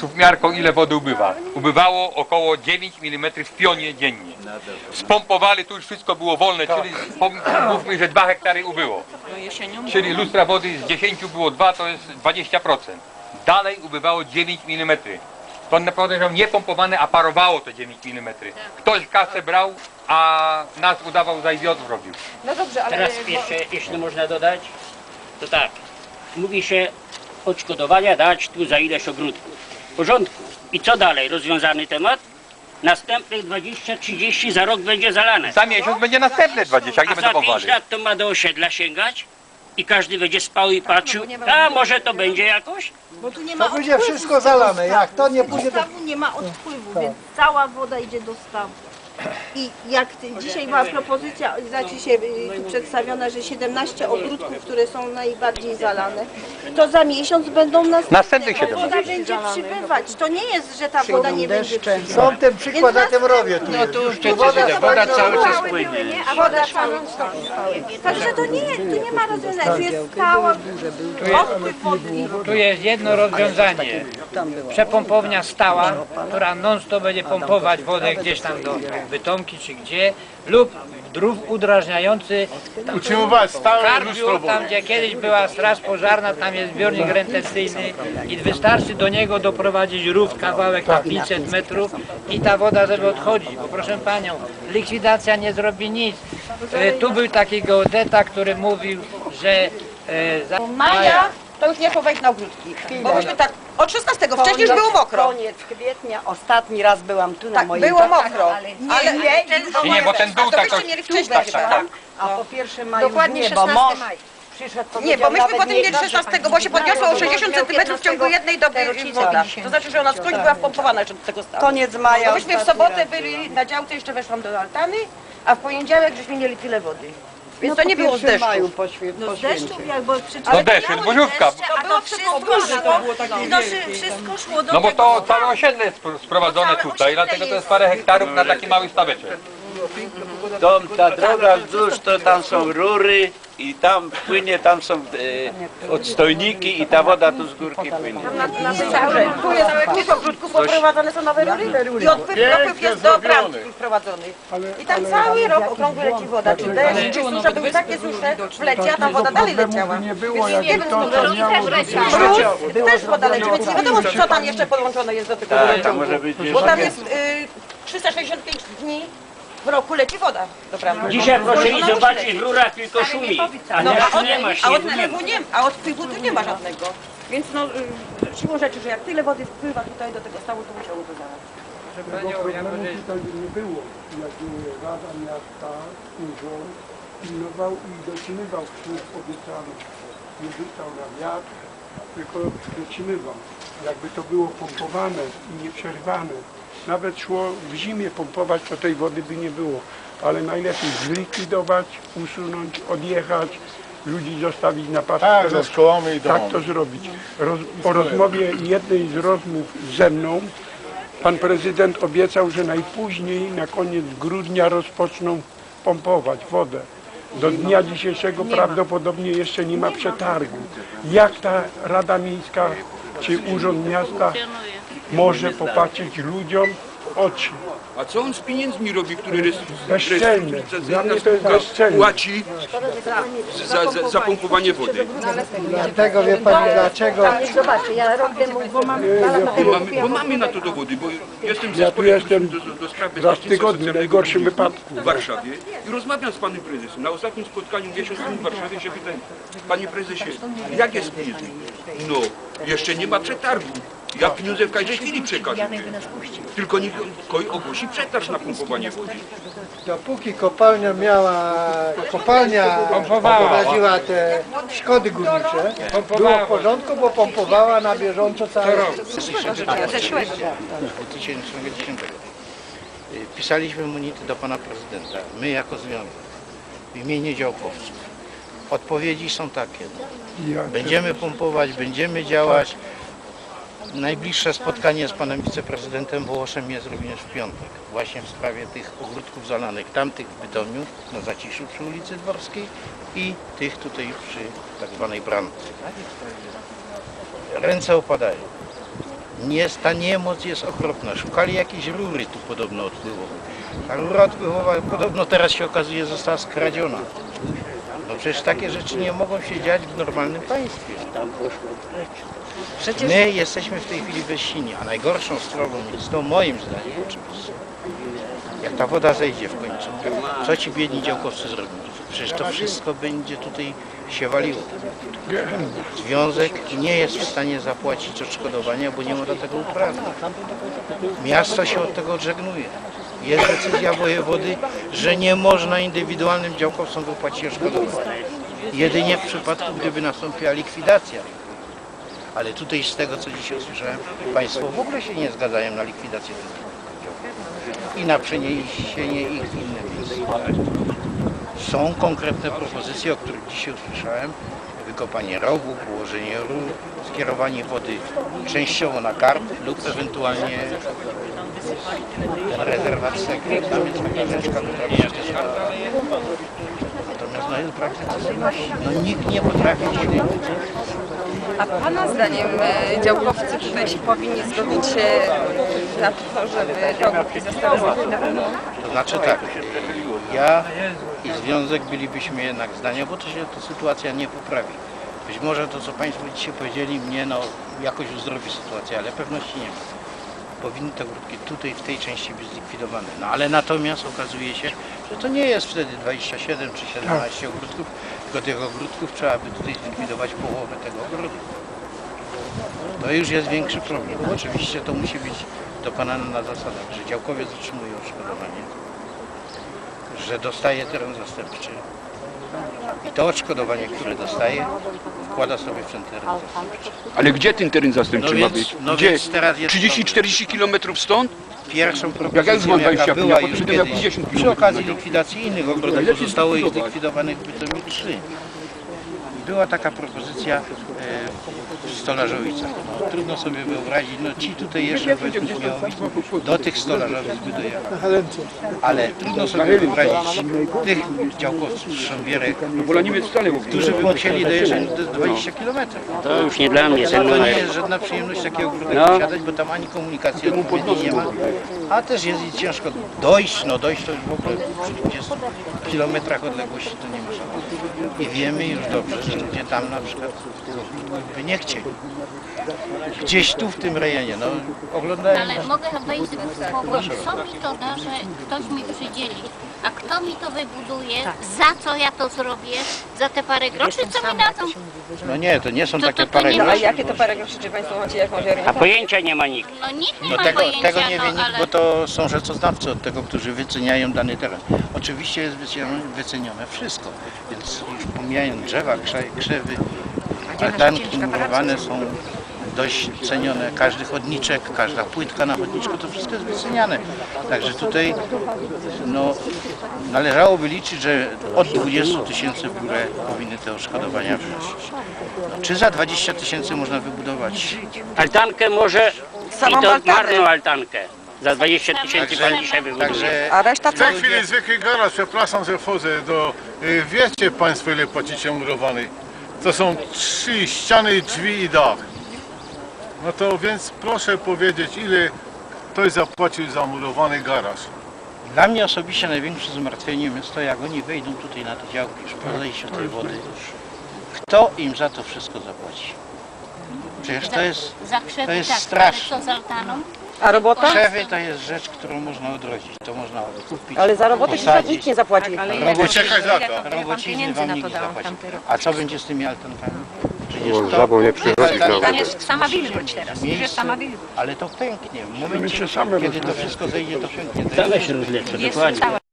słówmiarką ile wody ubywa. Ubywało około 9 mm w pionie dziennie. Spompowali, tu już wszystko było wolne, czyli pom- mówmy, że 2 hektary ubyło. Czyli lustra wody z 10 było 2, to jest 20%. Dalej ubywało 9 mm. To naprawdę że nie pompowane, a parowało te 9 mm. Ktoś kasę brał, a nas udawał za idiotów robił. No dobrze, ale Teraz jeszcze, jeśli można dodać, to tak. Mówi się odszkodowania dać tu za ileś ogródków. W porządku. I co dalej? Rozwiązany temat? Następnych 20-30 za rok będzie zalane. Za miesiąc będzie następne 20, jak nie A będą za 5 pompowali. lat to ma do osiedla sięgać? I każdy będzie spał i patrzył, a może to będzie jakoś? Bo tu nie ma To będzie odpływu wszystko zalane. Jak to nie pójdzie do... Stawu nie ma odpływu, więc cała woda idzie do stawu. I jak ty, dzisiaj była propozycja, znaczy się y, tu przedstawiona, że 17 ogródków, które są najbardziej zalane, to za miesiąc będą następne. Następnych a 17. Woda będzie przybywać. To nie jest, że ta woda nie będzie przybywać. Są ten przykład na tym rowie. Tu No tu już woda, woda cały czas Stały były, nie? A woda cały Także to nie, tu nie ma rozwiązania, tu jest stała odpływ wody. Tu jest jedno rozwiązanie. Przepompownia stała, która non stop będzie pompować wodę gdzieś tam do Bytomki czy gdzie lub drów udrażniający Utrzymywać stałe Karbiur, tam gdzie kiedyś była straż pożarna, tam jest zbiornik retencyjny i wystarczy do niego doprowadzić rów kawałek na 500 metrów i ta woda żeby odchodzić, bo proszę Panią, likwidacja nie zrobi nic. E, Tu był taki geodeta, który mówił, że e, za... maja to już nie wejść na ogródki. Bo myśmy tak, od 16 wcześniej już było mokro. Koniec kwietnia, ostatni raz byłam tu na Tak, moim było tak, mokro. ale nie, Ale nie, Nie, nie, bo ten dół to tak to... mieli wcześniej tak, tak, tak. a po pierwsze maju Dokładnie nie, bo 16 mąż maj. przyszedł, Nie, powiedział, bo myśmy nawet potem nie- mieli 16, bo się podniosło o 60 cm w ciągu jednej doby woda. To znaczy, że ona skądś była wpompowana jeszcze do tego stanu. Koniec maja Bo myśmy w ostatni sobotę raz. byli na działce, jeszcze weszłam do altany, a w poniedziałek żeśmy mieli tyle wody. Więc No to nie było z deszczu. maju po, świe- No po z deszczu, święcie. jak bo przecież No deszcz, jest a to wszystko szło, no, szy- wszystko szło do No bo tego, to całe osiedle jest spro- sprowadzone tutaj, dlatego to jest parę hektarów na taki mały staweczek. To, ta droga wzdłuż, to tam są rury i tam płynie, tam są e, odstojniki i ta woda tu z górki płynie. Tu jest kilka ogródków, poprowadzone są nowe rury. I odpływ, dopływ jest do bramki wprowadzony. I tam cały rok okrągły leci woda, czy deszcz, czy susza, były takie susze w lecie, a ta woda dalej leciała. Nie było, nie jakby wiem, to, to miało Mróz, też woda leci, więc nie wiadomo, co tam jeszcze podłączone jest do tego Tak, może być Bo tam jest y, 365 dni w roku leci woda do bramki. Dzisiaj proszę Ona i musi zobaczyć, w rurach tylko szumi. A No, a, deszczu od, nie ma, a śniegu nie ma. nie, a odpływu tu nie ma żadnego. Więc no, y, siłą rzeczy, że jak tyle wody wpływa tutaj do tego stawu, to musiało to zalać. Tego problemu tutaj nie było. Jak y, Rada Miasta, urząd pilnował i dotrzymywał słów obiecanych. Nie rzucał na wiatr, tylko dotrzymywał. Jakby to było pompowane i nieprzerwane. Nawet szło w zimie pompować, to tej wody by nie było. Ale najlepiej zlikwidować, usunąć, odjechać, ludzi zostawić na patrz. Tak, ze szkołami i Tak to zrobić. Roz, po rozmowie jednej z rozmów ze mną pan prezydent obiecał, że najpóźniej na koniec grudnia rozpoczną pompować wodę. Do dnia dzisiejszego prawdopodobnie jeszcze nie ma przetargu. Jak ta Rada Miejska czy Urząd Miasta może popatrzeć ludziom w oczy? A co on z pieniędzmi robi, który Bezczelne. Dla mnie to jest bezczelne. płaci za, za, za pompowanie wody? Dlatego wie pani dlaczego? Zobaczcie, ja rok temu, bo mam Bo mamy, bo mamy na to dowody, bo jestem w Ja tu zespole jestem do, do spraw raz w bezpieczeństwa tygodniu, w socjalnego najgorszym wypadku. w Warszawie i rozmawiam z panem prezesem. Na ostatnim spotkaniu miesiąc temu w Warszawie się pytałem, panie prezesie, jak jest z pieniędzmi? No, jeszcze nie ma przetargu. Ja pieniądze w każdej chwili przekażę. Tylko niech ktoś ogłosi przetarg na pompowanie wody. Dopóki kopalnia miała, kopalnia Pompowała. prowadziła te szkody górnicze, było w porządku, bo pompowała na bieżąco cały rok. 2010. Y, Pisaliśmy monity do pana prezydenta, my jako związek, w imieniu działkowców. Odpowiedzi są takie. Będziemy pompować, będziemy działać. Najbliższe spotkanie z panem wiceprezydentem Wołoszem jest również w piątek. Właśnie w sprawie tych ogródków zalanych, tamtych w Bytomiu, na Zaciszu przy ulicy Dworskiej i tych tutaj przy tak zwanej. Ręce opadają. Nie, ta niemoc jest okropna. Szukali jakiejś rury tu podobno odpływowej. Ta rura odpływowa podobno teraz się okazuje została skradziona. No przecież takie rzeczy nie mogą się dziać w normalnym państwie. Przecież My jesteśmy w tej chwili bezsilni, a najgorszą sprawą jest to moim zdaniem oczywiście. Jak ta woda zejdzie w końcu, co ci biedni działkowcy zrobią? Przecież to wszystko będzie tutaj się waliło. Związek nie jest w stanie zapłacić odszkodowania, bo nie ma do tego uprawnień. Miasto się od tego odżegnuje. Jest decyzja wojewody, że nie można indywidualnym działkowcom wypłacić odszkodowania. Jedynie w przypadku, gdyby nastąpiła likwidacja. Ale tutaj z tego, co dzisiaj usłyszałem, Państwo w ogóle się nie zgadzają na likwidację tych działków i na przeniesienie ich w inne. Są konkretne propozycje, o których dzisiaj usłyszałem. Wykopanie rowu, położenie rur, skierowanie wody częściowo na karp lub ewentualnie rezerwat sekret. Tam jest taka rzeczka, która będzie testowana. Natomiast no, jest praktycznie no, nikt nie potrafi dzisiaj A Pana zdaniem e, działkowcy tutaj się powinni zgodzić się na to, żeby te ogródki zostały zlikwidowane? To znaczy tak, ja i związek bylibyśmy jednak zdania, bo to się to sytuacja nie poprawi. Być może to, co Państwo dzisiaj powiedzieli, mnie no, jakoś uzdrowi sytuację, ale pewności nie ma. Powinny te ogródki tutaj, w tej części być zlikwidowane. No ale natomiast okazuje się, że to nie jest wtedy 27 czy 17 ogródków, tylko tych ogródków trzeba by tutaj zlikwidować połowę tego ogrodu. To już jest większy problem. Oczywiście to musi być dokonane na zasadach, że działkowiec otrzymuje odszkodowanie, że dostaje teren zastępczy i to odszkodowanie, które dostaje, wkłada sobie w ten teren zastępczy. Ale gdzie ten teren zastępczy No ma więc- być? no Gdzie? więc teraz jest 30-40 kilometrów stąd? Pierwszą propozycją, mam jaka 25, była już kiedyś, 50 przy kilometrów okazji dzień. likwidacji innych ogrodów, pozostało ich zlikwidowanych w Bytomiu trzy. Była taka propozycja w Stolarzowisach. No, trudno sobie wyobrazić, no ci tutaj jeszcze do tych Stolarzowic by dojechali. Ale trudno sobie wyobrazić tych działkowców z w którzy by musieli dojeżdżać do 20 km. To już nie dla mnie, To nie jest żadna przyjemność takiego ogródek No. posiadać, bo tam ani komunikacji odpowiedniej nie ma, a też jest i ciężko dojść, no dojść to już w ogóle przy 20 kilometrach odległości to nie ma szans. I wiemy już dobrze, że ludzie tam na przykład by nie chcieli. Gdzieś tu w tym rejonie, no oglądałem Ale mogę wejść w słowo. Co mi to da, że ktoś mi przydzieli? A kto mi to wybuduje? Za co ja to zrobię? Za te parę groszy? Co mi dadzą? No nie, to nie są To- takie to- to parę nie No a groszy. jakie to parę groszy, czy Państwo macie jakąś A orientację? pojęcia nie ma nikt. No nikt nie No ma tego, pojęcia, tego nie no, wie nikt, ale... bo to są rzeczoznawcy od tego, którzy wyceniają dany teren. Oczywiście jest wycenione, wycenione wszystko, więc już pomijając drzewa, krze, krzewy, altanki murowane są dość cenione. Każdy chodniczek, każda płytka na chodniczku, to wszystko jest wyceniane. Także tutaj no, należałoby liczyć, że od 20 tysięcy w górę powinny te odszkodowania wynosić. No, czy za 20 tysięcy można wybudować Altankę może Samą i to altanę. marną altankę. Za 20 tysięcy pan dzisiaj wybuduje. Także A reszta W co? tej chwili zwykły garaż, przepraszam, że wchodzę do... y, Wiecie Państwo ile płacicie murowany? To są trzy ściany, drzwi i dach. No to więc proszę powiedzieć, ile ktoś zapłacił za murowany garaż? Dla mnie osobiście największym zmartwieniem jest to, jak oni wejdą tutaj na te działki już po zejściu tej wody. Kto im za to wszystko zapłaci? Przecież to jest, to jest tak, straszne. ale co z altaną? A robota? Krzewy to jest rzecz, którą można odrodzić. To można kupić, Ale za robotę się posadzić. nikt nie zapłaci. Czekaj za to. Robocizny wam nikt nie zapłaci. A co będzie z tymi altankami? Przecież to żabą nie przychodzi. Tam jest sama wilgoć teraz. miejsce, ale to pęknie. W momencie, kiedy to wszystko zejdzie, to pęknie. To jest się rozlecze, dokładnie.